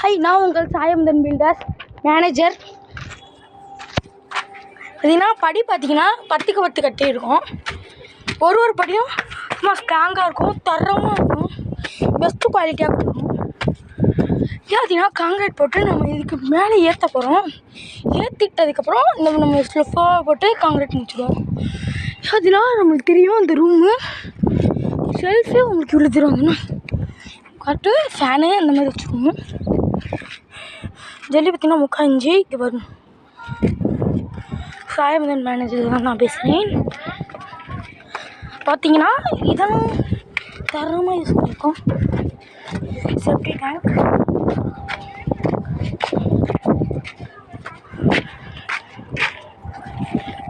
High நான் உங்கள் சாயம்தன் filters manager பார்த்தீங்கன்னா படி பார்த்தீங்கன்னா பத்துக்கு பத்து கட்டி இருக்கும். ஒரு ஒரு படியும் சும்மா ஸ்ட்ராங்காக இருக்கும் தரமாக இருக்கும். பெஸ்ட்டு குவாலிட்டியாக இருக்கும் ஏன் பார்த்தீங்கன்னா காங்கிரீட் போட்டு நம்ம இதுக்கு மேலே ஏற்ற போகிறோம் ஏற்றிட்டதுக்கப்புறம் நம்ம நம்ம ஸ்லெஃபாக போட்டு காங்கிரீட் முடிச்சிடுவோம். பார்த்தீங்கன்னா நம்மளுக்கு தெரியும் அந்த ரூமு ஷெல்ஃபே உங்களுக்கு இவ்வளோ தூரம் வந்துடும். காட்டு ஃபேனு அந்த மாதிரி வச்சுக்கோங்க ஜல்லி பார்த்தீங்கன்னா முக்கா இஞ்சி இங்கே வரும் சாயமுதன் மேனேஜர் தான் நான் பேசுகிறேன் பார்த்தீங்கன்னா இதெல்லாம் தரமாக யூஸ் பண்ணியிருக்கோம் செப்டி டேங்க்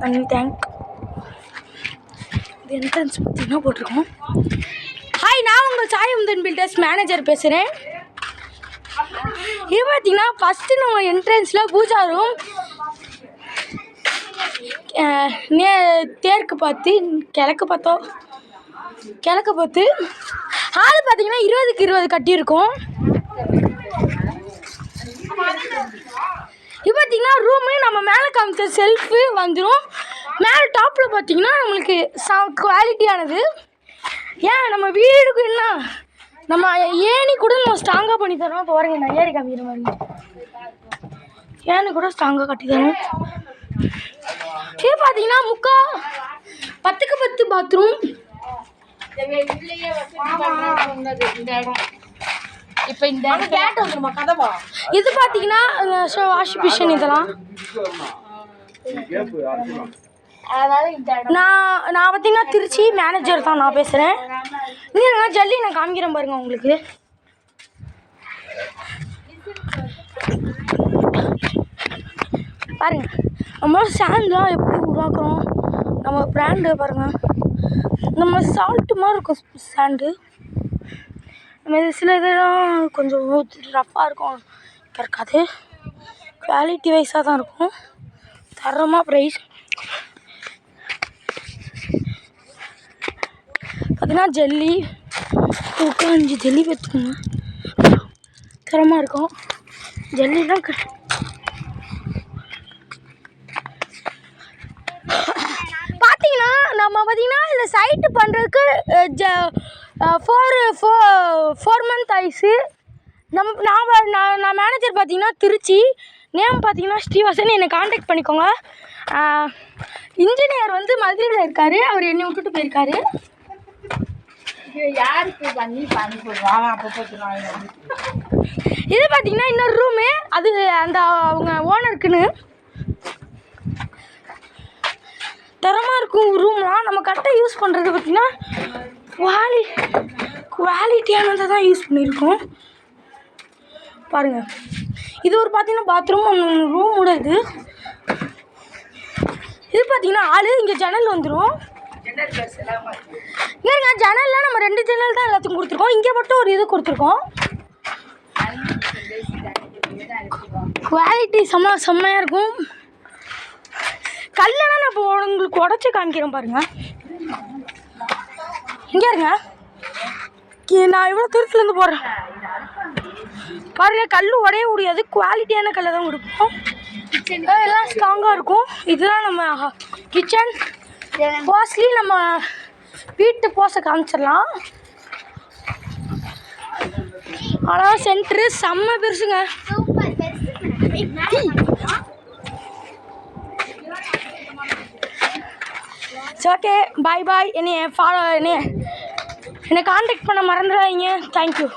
தண்ணி டேங்க் இது என்ட்ரன்ஸ் பார்த்தீங்கன்னா போட்டிருக்கோம் ஹாய் நான் உங்கள் சாயமுதன் பில்டர்ஸ் மேனேஜர் பேசுகிறேன் இது பார்த்தீங்கன்னா ஃபஸ்ட்டு நம்ம என்ட்ரன்ஸில் பூஜா ரூம் நே தேற்கு பார்த்து கிழக்கு பார்த்தோம். கிழக்கு பார்த்து ஹால் பார்த்தீங்கன்னா இருபதுக்கு இருபது கட்டியிருக்கோம். இது பார்த்தீங்கன்னா ரூமு நம்ம மேலே காமிச்ச செல்ஃபு வந்துடும் மேலே டாப்பில் பார்த்தீங்கன்னா நம்மளுக்கு ச குவாலிட்டியானது ஏன் நம்ம வீடுக்கு என்ன? நம்ம ஏணி கூட நம்ம ஸ்ட்ராங்காக பண்ணி தரோம். இப்போ பாருங்க நான் ஏறி காமிக்கிற மாதிரி. ஏணி கூட ஸ்ட்ராங்காக கட்டி தரோம். இது பார்த்தீங்கன்னா முக்கா பத்துக்கு பத்து பாத்ரூம் இப்ப இந்த கேட் வந்துருமா? கதவா? இது பார்த்தீங்கன்னா வாஷிங் மிஷின் இதெல்லாம். நான் நான் பார்த்தீங்கன்னா திருச்சி மேனேஜர் தான் நான் பேசுகிறேன் நீங்க ஜல்லி நான் காமிக்கிறேன் பாருங்க உங்களுக்கு. பாருங்க நம்ம சாண்ட்லாம் எப்படி உருவாக்குறோம்? நம்ம பிராண்டு பாருங்க. நம்ம சால்ட்டு மாதிரி இருக்கும் சாண்டு நம்ம சில இதெல்லாம் கொஞ்சம் ரஃப்பாக இருக்கும். இருக்காது குவாலிட்டி வைஸாக தான் இருக்கும். தரமாக ப்ரைஸ் பார்த்தீங்கன்னா ஜல்லி உட்காந்து ஜல்லி பார்த்துக்கோங்க. தரமாக இருக்கும். ஜல்லிலாம் க பார்த்தீங்கன்னா நம்ம பார்த்தீங்கன்னா இந்த சைட்டு பண்ணுறதுக்கு ஜ ஃபோர் ஃபோ ஃபோர் மந்த் ஆயிடுச்சு. நம் நான் நான் நான் மேனேஜர் பார்த்தீங்கன்னா திருச்சி. நேம் பார்த்தீங்கன்னா ஸ்ரீவாசன். என்னை காண்டாக்ட் பண்ணிக்கோங்க. இன்ஜினியர் வந்து மதுரையில் இருக்கார். அவர் என்னை விட்டுட்டு போயிருக்காரு. யாருக்கு பண்ணி பண்ணி அப்போ இது பார்த்தீங்கன்னா இன்னொரு ரூமு அது அந்த அவங்க ஓனருக்குன்னு தரமாக இருக்கும் ரூம்லாம் நம்ம கரெக்டாக யூஸ் பண்ணுறது பார்த்திங்கன்னா குவாலி குவாலிட்டியானதை தான் யூஸ் பண்ணியிருக்கோம் பாருங்கள் இது ஒரு பார்த்தீங்கன்னா பாத்ரூம் ரூமோட இது. இது பார்த்தீங்கன்னா ஆள் இங்கே ஜன்னல் வந்துடும் இருங்க ஜன்னல்லாம் நம்ம ரெண்டு ஜன்னல் தான் எல்லாத்துக்கும் கொடுத்துருக்கோம். இங்கே மட்டும் ஒரு இது கொடுத்துருக்கோம். குவாலிட்டி செம்ம செம்மையாக இருக்கும். கல்லெல்லாம் நான் இப்போ உங்களுக்கு உடச்சி காமிக்கிறேன் பாருங்க. இங்கே இருங்க. நான் இவ்வளோ தூரத்துலேருந்து போடுறேன் பாருங்க கல் உடைய முடியாது. குவாலிட்டியான கல்லை தான் கொடுப்போம். எல்லாம் ஸ்ட்ராங்காக இருக்கும். இதுதான் நம்ம கிச்சன் மோஸ்ட்லி நம்ம வீட்டு போஸை காமிச்சிடலாம். ஆனால் சென்ட்ரு செம்ம பெருசுங்க. ஓகே பாய் பாய் என்னைய ஃபாலோ என்னைய என்னை காண்டாக்ட் பண்ண மறந்துடாதீங்க. தேங்க்யூ